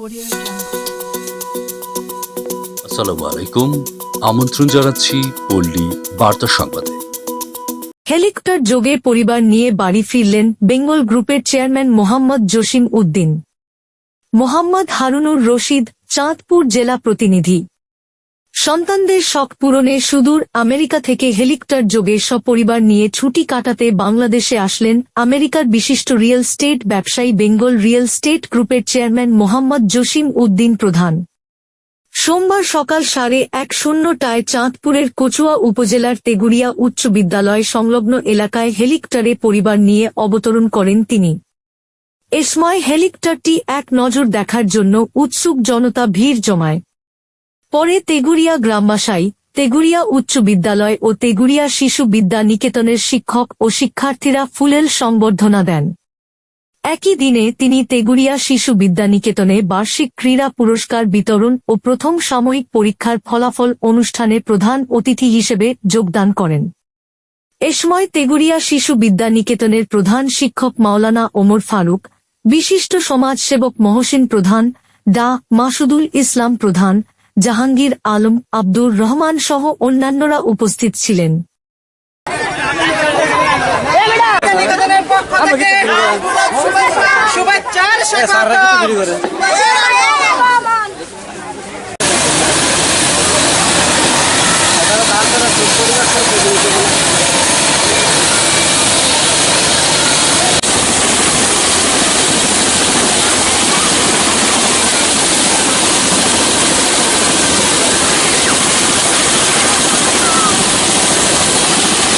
Audio আসসালামু আলাইকুম। আমন্ত্রণ জানাচ্ছি পল্লী বার্তা সংবাদে। হেলিকপ্টার যোগে পরিবার নিয়ে বাড়ি ফিরলেন বেঙ্গল গ্রুপের চেয়ারম্যান মোহাম্মদ জসিম উদ্দিন। মোহাম্মদ হারুনুর রশিদ চাঁদপুর জেলা প্রতিনিধি। সন্তানদের শখ পূরণে সুদূর আমেরিকা থেকে হেলিকপ্টার যোগে সপরিবার নিয়ে ছুটি কাটাতে বাংলাদেশে আসলেন আমেরিকার বিশিষ্ট রিয়েল স্টেট ব্যবসায়ী বেঙ্গল রিয়েল স্টেট গ্রুপের চেয়ারম্যান মোহাম্মদ জসিম উদ্দিন প্রধান। সোমবার সকাল সাড়ে এক শূন্যটায় চাঁদপুরের কচুয়া উপজেলার তেগুড়িয়া উচ্চ বিদ্যালয় সংলগ্ন এলাকায় হেলিকপ্টারে পরিবার নিয়ে অবতরণ করেন তিনি। এ সময় হেলিকপ্টারটি এক নজর দেখার জন্য উৎসুক জনতা ভিড় জমায়। পরে তেগুড়িয়া গ্রামবাসাই তেগুড়িয়া উচ্চ বিদ্যালয় ও তেগুড়িয়া শিশু বিদ্যা নিকেতনের শিক্ষক ও শিক্ষার্থীরা ফুলেল সংবর্ধনা দেন। একই দিনে তিনি তেগুড়িয়া শিশু বিদ্যা নিকেতনে বার্ষিক ক্রীড়া পুরস্কার বিতরণ ও প্রথম সাময়িক পরীক্ষার ফলাফল অনুষ্ঠানে প্রধান অতিথি হিসেবে যোগদান করেন। এ সময় তেগুড়িয়া শিশু বিদ্যা নিকেতনের প্রধান শিক্ষক মাওলানা ওমর ফারুক, বিশিষ্ট সমাজসেবক মহসিন প্রধান, ডা মাসুদুল ইসলাম প্রধান জাহাঙ্গীর আলম আব্দুর রহমান সহ অন্যান্যরা উপস্থিত ছিলেন